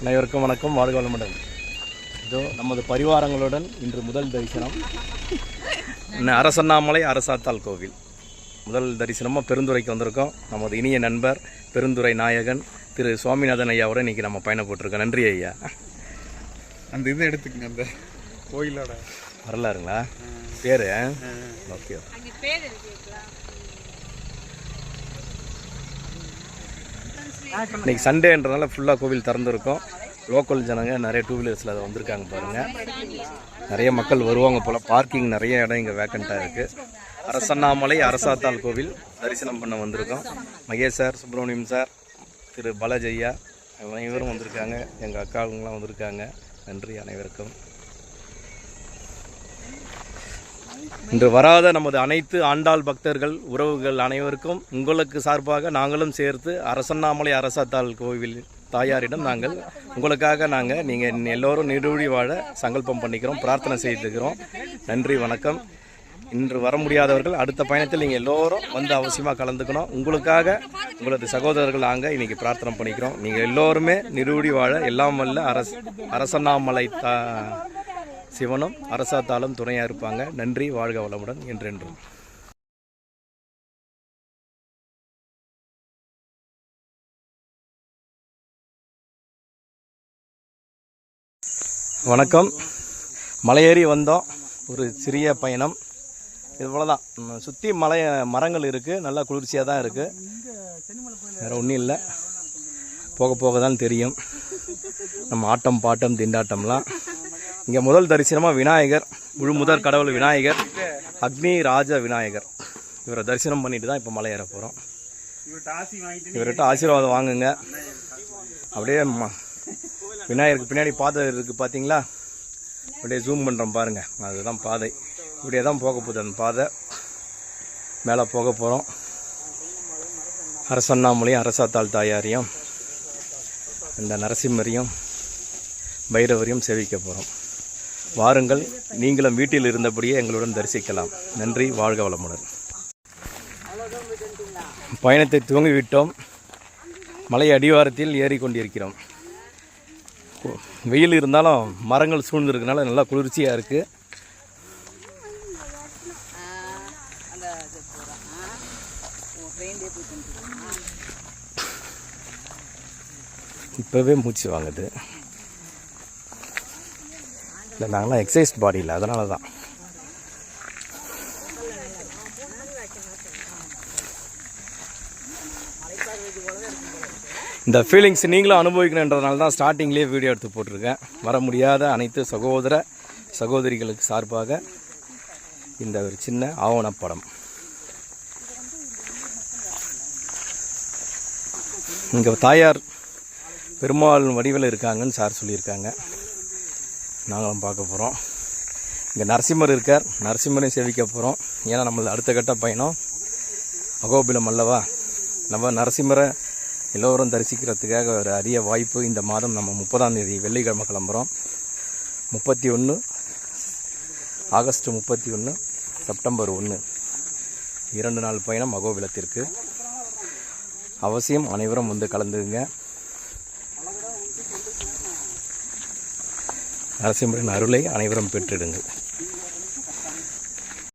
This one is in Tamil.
அனைவருக்கும் வணக்கம். வாழ்க வளமுடன். இதோ நமது பரிவாரங்களுடன் இன்று முதல் தரிசனம். அரசண்ணாமலை அரசாத்தாள் கோவில். முதல் தரிசனமாக பெருந்துறைக்கு வந்திருக்கோம். நமது இனிய நண்பர் பெருந்துறை நாயகன் திரு சுவாமிநாதன் ஐயாவோட இன்னைக்கு நம்ம பயணப்பட்டிருக்கோம் நன்றி ஐயா. அந்த இது எடுத்துக்கங்க அந்த கோயிலோட வரலாறுங்களா? பேர்? ஓகே. இன்னைக்கு சண்டேன்றதுனால ஃபுல்லாக கோவில் திறந்துருக்கோம். லோக்கல் ஜனங்க நிறைய டூ வீலர்ஸில் அதை வந்திருக்காங்க பாருங்கள் நிறைய மக்கள் வருவாங்க போல். பார்க்கிங் நிறைய இடம் இங்கே வேக்கண்ட்டாக இருக்குது அரசண்ணாமலை அரசாத்தாள் கோவில் தரிசனம் பண்ண வந்திருக்கோம். மகேஷ் சார் சுப்பிரமணியம் சார் திரு பாலாஜய்யா அனைவரும் வந்திருக்காங்க. எங்கள் அக்காவுங்களாம் வந்திருக்காங்க. நன்றி அனைவருக்கும். இன்று வராத நமது அனைத்து ஆண்டாள் பக்தர்கள் உறவுகள் அனைவருக்கும் உங்களுக்கு சார்பாக நாங்களும் சேர்த்து அரசண்ணாமலை அரசாத்தாள் கோவில் தாயாரிடம் நாங்கள் உங்களுக்காக நாங்கள் நீங்கள் எல்லோரும் நிறுவடி வாழ சங்கல்பம் பண்ணிக்கிறோம் பிரார்த்தனை செய்துக்கிறோம். நன்றி வணக்கம். இன்று வர முடியாதவர்கள் அடுத்த பயணத்தில் நீங்கள் எல்லோரும் வந்து அவசியமாக கலந்துக்கணும். உங்களுக்காக உங்களது சகோதரர்கள் நாங்கள் இன்னைக்கு பிரார்த்தனை பண்ணிக்கிறோம். நீங்கள் எல்லோருமே நிறுவடி வாழ எல்லாம் வல்ல அரச அரசண்ணாமலை தா சிவனும் அரசாத்தாலும் துணையாக இருப்பாங்க. நன்றி வாழ்க வளமுடன் என்றென்றும். வணக்கம். மலையேறி வந்தோம். ஒரு சிறிய பயணம். இது போல தான் சுற்றி மலை மரங்கள் இருக்குது நல்லா குளிர்ச்சியாக தான் இருக்குது வேறு ஒன்றும் இல்லை. போக போக தான் தெரியும். நம்ம ஆட்டம் பாட்டம் திண்டாட்டம்லாம். இங்கே முதல் தரிசனமாக விநாயகர் முழு முதல் கடவுள் விநாயகர் அக்னி ராஜ விநாயகர். இவரை தரிசனம் பண்ணிட்டு தான் இப்போ மலை ஏற போகிறோம் இவர்கிட்ட ஆசீர்வாதம் வாங்குங்க. அப்படியே ம- விநாயகருக்கு பின்னாடி பாதை இருக்குது பார்த்தீங்களா அப்படியே ஜூம் பண்ணுறோம் பாருங்கள் அதுதான் பாதை. இப்படியே தான் போக போகுது அந்த பாதை. மேலே போக போகிறோம் அரசண்ணாமலையும் அரசாத்தாள் தாயாரையும் இந்த நரசிம்மரையும் பைரவரையும் சேவிக்க போகிறோம் வாருங்கள். நீங்களும் வீட்டில் இருந்தபடியே எங்களுடன் தரிசிக்கலாம். நன்றி வாழ்க வளமுடன். பயணத்தை துவங்கிவிட்டோம். மலை அடிவாரத்தில் ஏறி கொண்டிருக்கிறோம். வெயில் இருந்தாலும் மரங்கள் சூழ்ந்திருக்கனால நல்லா குளிர்ச்சியாக இருக்குது இப்போவே மூச்சு வாங்குது. இல்லை நாங்களாம் எக்ஸசைஸ் பாடியில் அதனால தான் இந்த ஃபீலிங்ஸ் நீங்களும் அனுபவிக்கணுன்றதுனால தான் ஸ்டார்டிங்லேயே வீடியோ எடுத்து போட்டிருக்கேன். வர முடியாத அனைத்து சகோதர சகோதரிகளுக்கு சார்பாக இந்த ஒரு சின்ன ஆவணப்படம். இங்கே தாயார் பெருமாள் வடிவில் இருக்காங்கன்னு சார் சொல்லியிருக்காங்க. நாங்களும் பார்க்க போகிறோம் இங்கே நரசிம்மர் இருக்கார். நரசிம்மரையும் சேவிக்க போகிறோம் ஏன்னா நம்மளது அடுத்த கட்ட பயணம் அகோபிலம் அல்லவா நம்ம நரசிம்மரை எல்லோரும் தரிசிக்கிறதுக்காக ஒரு அரிய வாய்ப்பு இந்த மாதம் நம்ம முப்பதாம் தேதி வெள்ளிக்கிழமை கிளம்புறோம். முப்பத்தி ஒன்று ஆகஸ்ட் முப்பத்தி ஒன்று செப்டம்பர் ஒன்று இரண்டு நாள் பயணம் அகோபிலத்திற்கு அவசியம் அனைவரும் வந்து கலந்துங்க நரசிம்மரின் அருளை அனைவரும் பெற்றிடுங்கள்.